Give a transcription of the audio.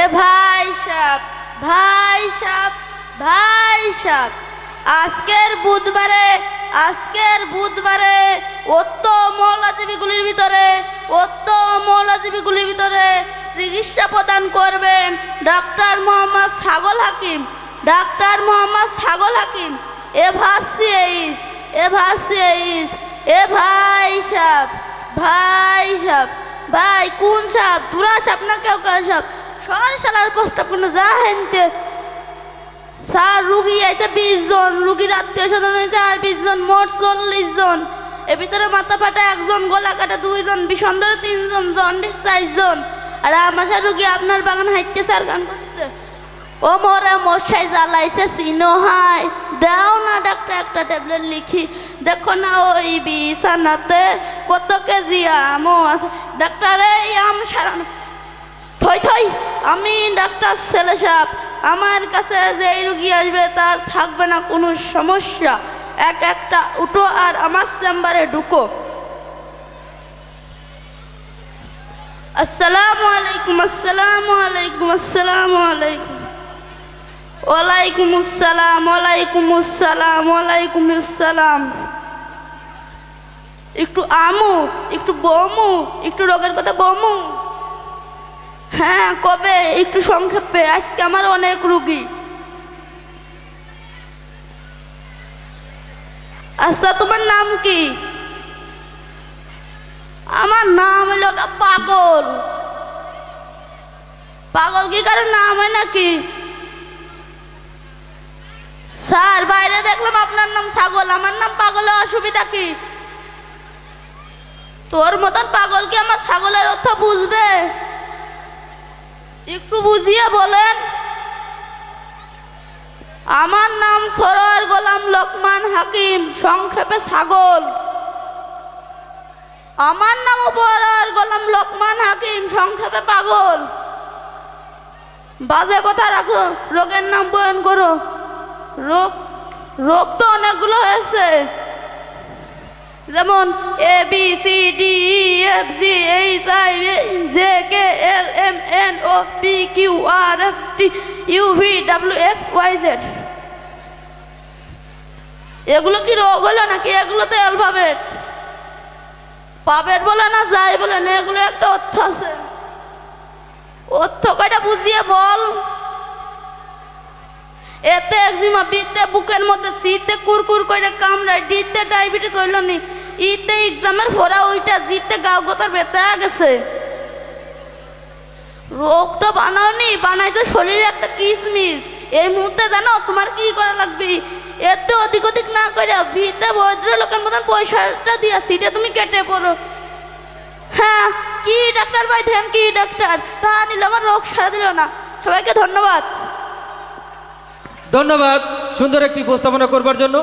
এ ভাই সাপ ভাই সাপ ভাই সাপ। আজকের বুধবারে আজকের বুধবারে, অত্য মৌলাদেবীগুলির ভিতরে, অত্য মৌলাদেবীগুলির ভিতরে চিকিৎসা প্রদান করবেন ডাক্তার মোহাম্মদ ছাগল হাকিম, ডাক্তার মোহাম্মদ ছাগল হাকিম। এ ভাসিয়েইস এ ভাসিয়েইস এ ভাই সাপ ভাই সাপ, ভাই কোন সাপ? দুরা সাপ না কেউ কেউ সাপ? সর সালার প্রস্তাব যা হেনতে। স্যার, রুগী আইছে বিশ জন, রুগীর আত্মীয় স্বজন হয়েছে আর বিশ জন, মোট চল্লিশ জন। এর ভিতরে মাথা ফাটা একজন, গলা কাটা দুইজন বিষন্দর তিনজন, জন্ডিস চারজন। আর আমাশা রুগী আপনার বাগান হাইতে স্যার গান করছে। ও মোরা মশাই জ্বালাইছে চিনো হাই দাও না ডাক্তার, একটা ট্যাবলেট লিখি। দেখো না ওই বিছানাতে কত কেজি আমও আছে। ডাক্তার, এই আম সারানো থই থই? আমি ডাক্তার ছেলে সাহেব আমার কাছে যে রুগী আসবে তার থাকবে না কোনো সমস্যা। এক একটা উঠো আর আমার চেম্বারে ঢুকো। আসসালামু আলাইকুম আসসালামু আলাইকুম আসসালামু আলাইকুম। ওয়ালাইকুম আসসালাম ওয়ালাইকুম আসসালাম ওয়ালাইকুম আসসালাম। একটু আমু, একটু বমু, একটু রোগের কথা বমু। হ্যাঁ কবে? একটু সংক্ষেপে আজকে আমার অনেক রুগী। আচ্ছা তোমার নাম কি? আমার নাম হলো পাগল। পাগল কি কারও নাম হয় নাকি? স্যার, বাইরে দেখলাম আপনার নাম ছাগল, আমার নাম পাগলে অসুবিধা কি? তোর মতন পাগল কি আমার ছাগলের অর্থ বুঝবে? একটু বুঝিয়ে বলেন। আমার নাম সরোয়ার গোলাম লোকমান হাকিম, সংক্ষেপে ছাগল। আমার নাম উপরার গোলাম লোকমান হাকিম, সংক্ষেপে পাগল। বাজে কথা রাখো, রোগের নাম বয়ন করো। রোগ রোগ তো অনেকগুলো হয়েছে। যেমন A B C D E F G H I J K L M N O P Q R S T U V W X Y Z এগুলো কি রোগ হলো নাকি? এগুলো তো অ্যালফাবেট। পাবেট বলে না, যাই বলে না, এগুলো একটা অর্থ আছে। অর্থ কয়টা বুঝিয়ে বল? এতে একজিমা বিতে বুকের মধ্যে সিতে কুরকুর করে কামড়ায়, ডিতে ডায়াবেটিস হইল নি, ইতে এক্সামের ফোরা ওইটা জিতে গাও গোতার বেতে গেছে। রোগ তো বানাওনি, বানাইছে শরীরে একটা কিসমিস। এই মুহূর্তে জানো তোমার কি করা লাগবে? এতে অধিক অধিক না করে ভিতে বৈদ্র লোকের মতন পয়সাটা দিয়া সিটে তুমি কেটে পড়ো। হ্যাঁ কি ডাক্তার ভাই ধ্যান কি ডাক্তার? তা নিলে আমার রোগ সারা দিল না। সবাইকে ধন্যবাদ। ধন্যবাদ। সুন্দর একটি উপস্থাপনা করবার জন্য।